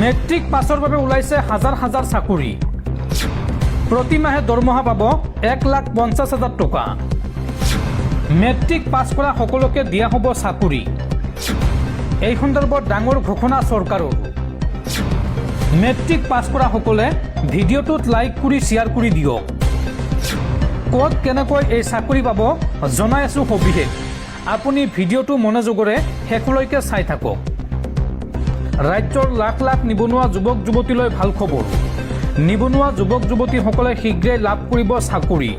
Matric পাছৰ বাবে ওলাইছে হাজাৰ হাজাৰ চাকৰি। প্ৰতি মাহে দৰমহা পাব এক লাখ পঞ্চাছ হাজাৰ টকা। মেট্ৰিক পাছ কৰা সকলোকে দিয়া হ'ব চাকৰি। এই সন্দৰ্ভত ডাঙৰ ঘোষণা চৰকাৰৰ। মেট্ৰিক পাছ কৰা সকলে ভিডিঅ'টোত লাইক কৰি শ্বেয়াৰ কৰি দিয়ক। ক'ত কেনেকৈ এই চাকৰি পাব জনাই আছোঁ সবিশেষ আপুনি ভিডিঅ'টো মনোযোগেৰে শেষলৈকে চাই থাকক। ৰাজ্যৰ লাখ লাখ নিবনুৱা যুৱক যুৱতীলৈ ভালো খবৰ। নিবনুৱা যুৱক যুৱতীসকলে শীঘ্ৰেই লাভ কৰিব চাকৰি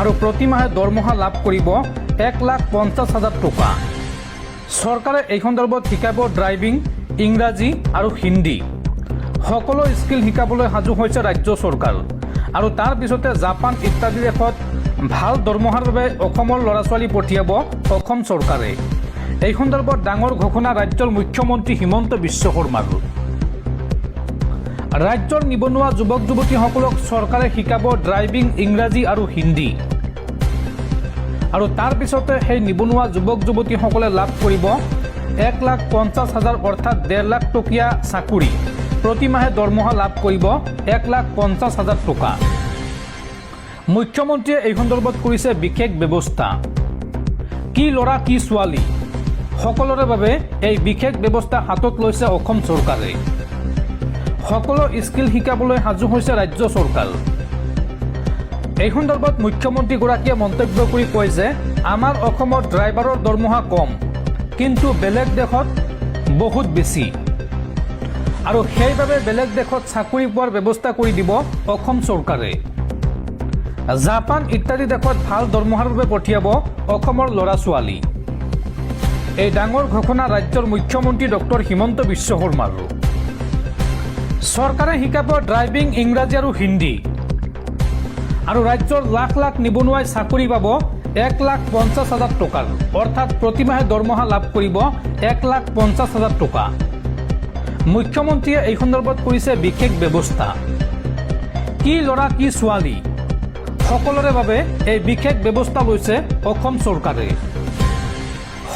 আৰু প্ৰতিমাহে দৰমহা লাভ কৰিব এক লাখ পঞ্চাছ হাজাৰ টকা। চৰকাৰে এই সন্দৰ্ভত শিকাব ড্ৰাইভিং, ইংৰাজী আৰু হিন্দী। সকলো স্কিল শিকাবলৈ সাজু হৈছে ৰাজ্য চৰকাৰ আৰু তাৰ পিছতে জাপান ইত্যাদি দেশত ভালো দৰমহাৰ বাবে অসমৰ ল'ৰা ছোৱালী পঠিয়াব অসম চৰকাৰে। এই সন্দৰ্ভত ডাঙৰ ঘোষণা ৰাজ্যৰ মুখ্যমন্ত্ৰী হিমন্ত বিশ্ব শৰ্মাৰ ৰাজ্যৰ নিবনুৱা যুৱক যুৱতীসকলক চৰকাৰে শিকাব ড্ৰাইভিং ইংৰাজী আৰু হিন্দী। আৰু তাৰ পিছতে সেই নিবনুৱা যুৱক যুৱতীসকলে লাভ কৰিব এক লাখ পঞ্চাছ হাজাৰ, অৰ্থাৎ ডেৰ লাখ টকীয়া চাকৰি। প্ৰতিমাহে দৰমহা লাভ কৰিব এক লাখ পঞ্চাছ হাজাৰ টকা। মুখ্যমন্ত্ৰীয়ে এই সন্দৰ্ভত কৰিছে বিশেষ ব্যৱস্থা। কি ল'ৰা, কি ছোৱালী? সকলোৰে বাবে এই বিশেষ ব্যৱস্থা হাতত লৈছে অসম চৰকাৰে। সকলো স্কিল শিকাবলৈ সাজু হৈছে ৰাজ্য চৰকাৰ। এই সন্দৰ্ভত মুখ্যমন্ত্ৰীগৰাকীয়ে মন্তব্য কৰি কয় যে, আমাৰ অসমত ড্ৰাইভাৰৰ দৰমহা কম, কিন্তু বেলেগ দেশত বহুত বেছি। আৰু সেইবাবে বেলেগ দেশত চাকৰি পোৱাৰ ব্যৱস্থা কৰি দিব অসম চৰকাৰে। জাপান ইত্যাদি দেশত ভালো দৰমহাৰ বাবে পঠিয়াব অসমৰ ল'ৰা ছোৱালী এই ডাঙৰ ঘোষণা ৰাজ্যৰ মুখ্যমন্ত্ৰী ডক্টৰ হিমন্ত বিশ্ব শৰ্মাৰ। চৰকাৰে শিকাব ড্ৰাইভিং ইংৰাজী আৰু হিন্দী। আৰু ৰাজ্যৰ লাখ লাখ নিবনুৱাই চাকৰি পাব এক লাখ পঞ্চাছ হাজাৰ টকাৰ। অৰ্থাৎ প্ৰতিমাহে দৰমহা লাভ কৰিব এক লাখ পঞ্চাছ হাজাৰ টকা। মুখ্যমন্ত্ৰীয়ে এই সন্দৰ্ভত কৰিছে বিশেষ ব্যৱস্থা। কি ল'ৰা, কি ছোৱালী? সকলোৰে বাবে এই বিশেষ ব্যৱস্থা লৈছে অসম চৰকাৰে।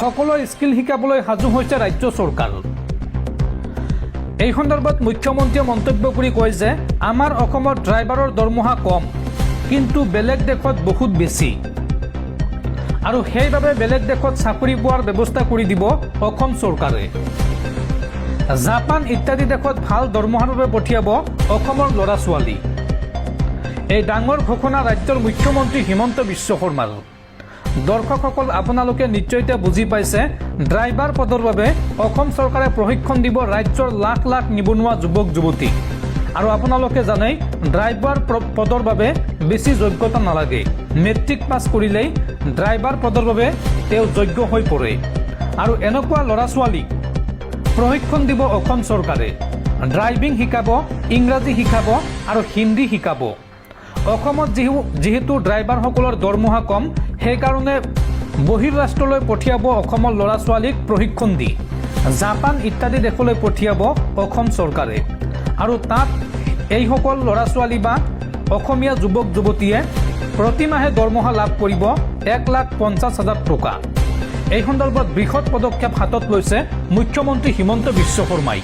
সকলো স্কিল শিকাবলৈ সাজু হৈছে ৰাজ্য চৰকাৰ। এই সন্দৰ্ভত মুখ্যমন্ত্ৰীয়ে মন্তব্য কৰি কয় যে, আমাৰ অসমত ড্ৰাইভাৰৰ দৰমহা কম, কিন্তু বেলেগ দেশত বহুত বেছি। আৰু সেইবাবে বেলেগ দেশত চাকৰি পোৱাৰ ব্যৱস্থা কৰি দিব অসম চৰকাৰে। জাপান ইত্যাদি দেশত ভালো দৰমহাৰ বাবে পঠিয়াব অসমৰ ল'ৰা ছোৱালী এই ডাঙৰ ঘোষণা ৰাজ্যৰ মুখ্যমন্ত্ৰী হিমন্ত বিশ্ব শৰ্মাৰ। দৰ্শকসকল, আপোনালোকে নিশ্চয় এতিয়া বুজি পাইছে, ড্ৰাইভাৰ পদৰ বাবে অসম চৰকাৰে প্ৰশিক্ষণ দিব ৰাজ্যৰ লাখ লাখ নিবনুৱা যুৱক যুৱতীক আৰু আপোনালোকে জানে ড্ৰাইভাৰ পদৰ বাবে বেছি যোগ্যতা নালাগে। মেট্ৰিক পাছ কৰিলেই ড্ৰাইভাৰ পদৰ বাবে তেওঁ যোগ্য হৈ পৰে। আৰু এনেকুৱা ল'ৰা ছোৱালীক প্ৰশিক্ষণ দিব অসম চৰকাৰে। ড্ৰাইভিং শিকাব, ইংৰাজী শিকাব আৰু হিন্দী শিকাব। অসমত যিহু, যিহেতু ড্ৰাইভাৰসকলৰ দৰমহা কম সেইকাৰণে বহিৰ্ৰাষ্ট্ৰলৈ পঠিয়াব অসমৰ ল'ৰা ছোৱালীক প্ৰশিক্ষণ দি, জাপান ইত্যাদি দেশলৈ পঠিয়াব অসম চৰকাৰে। আৰু তাত এইসকল ল'ৰা ছোৱালী বা অসমীয়া যুৱক যুৱতীয়ে প্ৰতিমাহে দৰমহা লাভ কৰিব এক লাখ পঞ্চাছ হাজাৰ টকা। এই সন্দৰ্ভত বৃহৎ পদক্ষেপ হাতত লৈছে মুখ্যমন্ত্ৰী হিমন্ত বিশ্ব শৰ্মাই।